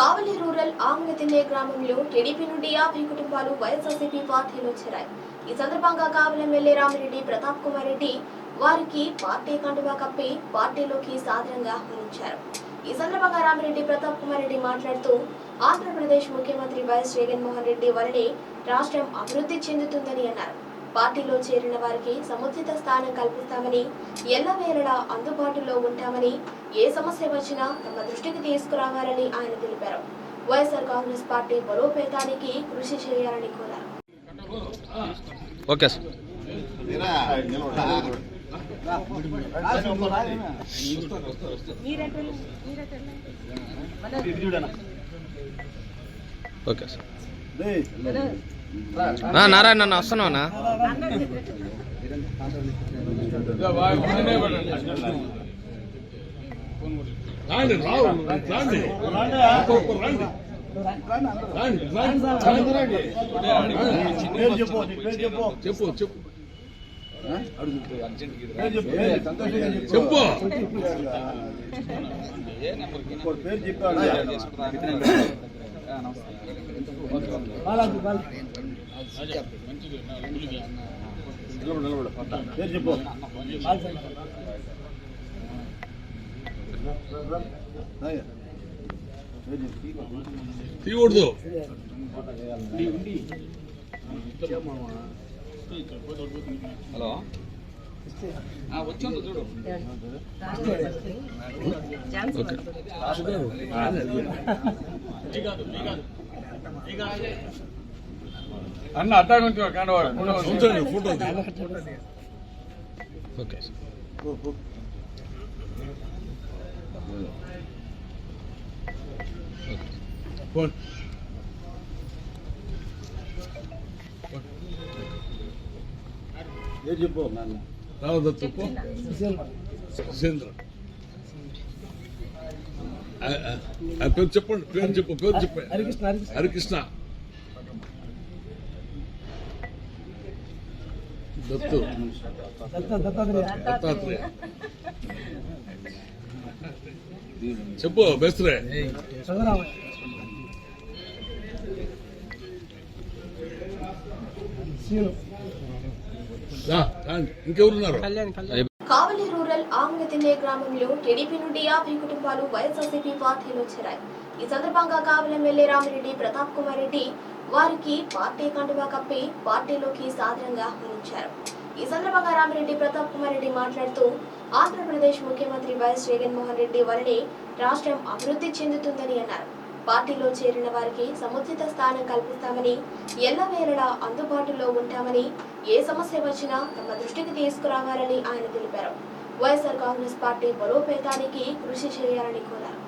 కావలి rural ఆంగ్లతిన్నే గ్రామంలో TDP నుండి యాభై కుటుంబాలు వైఎస్ఆర్సీపీ పార్టీలో చేరాయి. ఈ సందర్భంగా కావలి ఎమ్మెల్యే రామిరెడ్డి ప్రతాప్ కుమార్ రెడ్డి వారికి పార్టీ కండువా కప్పి పార్టీలోకి సాధారణంగా ఆహ్వానించారు. ఈ సందర్భంగా రామిరెడ్డి ప్రతాప్ కుమార్ రెడ్డి మాట్లాడుతూ ఆంధ్రప్రదేశ్ ముఖ్యమంత్రి వైఎస్ జగన్మోహన్ రెడ్డి వలనే రాష్ట్రం అభివృద్ధి చెందుతుందని అన్నారు. పార్టీలో చేరిన వారికి సముచిత స్థానం కల్పిస్తామని ఎల్లవేళలా అందుబాటులో ఉంటామని ఏ సమస్య వచ్చినా తమ దృష్టికి తీసుకురావాలని ఆయన తెలిపారు. వైఎస్ఆర్ కాంగ్రెస్ పార్టీ బలోపేతానికి కృషి చేయాలని కోరారు. Okay sir. Okay sir. Narayana అన్న వస్తున్నావునా చెప్పు నీ చెప్పు. చెప్పు చెప్పు. పేరు చెప్పు సంతోషంగా చెప్పు. ఇంకోటి పేరు చెప్పాడు. చెప్పు. తీయకూడదు. హలో? ఓకే. అన్న అట్టాగుంటా కాండవాడు చెప్పు రావద్దు చెప్పు ఆ- ఆ పేరు చెప్పండి పేరు చెప్పు పేరు చెప్పండి హరికృష్ణ హరికృష్ణ దత్తు దత్తాత్రేయ చెప్పు బెస్ట్రే రా, రండి. ఇంకెవరున్నారు? కావలి రూరల్ ఆంగ్లతిన్నే గ్రామంలో టీడీపీ నుండి యాభై కుటుంబాలు వైఎస్ఆర్సీపీ పార్టీలో చేరాయి. ఈ సందర్భంగా కావలి ఎమ్మెల్యే రామిరెడ్డి ప్రతాప్ కుమార్ రెడ్డి వారికి పార్టీ కండువా కప్పి పార్టీలోకి సాధారణంగా ఆహ్వానించారు ఈ సందర్భంగా రామిరెడ్డి ప్రతాప్ కుమార్ రెడ్డి మాట్లాడుతూ ఆంధ్రప్రదేశ్ ముఖ్యమంత్రి వైఎస్ జగన్మోహన్ రెడ్డి వలనే రాష్ట్రం అభివృద్ధి చెందుతుందని అన్నారు. పార్టీలో చేరిన వారికి సముచిత స్థానం కల్పిస్తామని ఎల్లవేళలా అందుబాటులో ఉంటామని ఏ సమస్య వచ్చినా తమ దృష్టికి తీసుకురావాలని ఆయన తెలిపారు. వైఎస్ఆర్ కాంగ్రెస్ పార్టీ బలోపేతానికి కృషి చేయాలని కోరారు.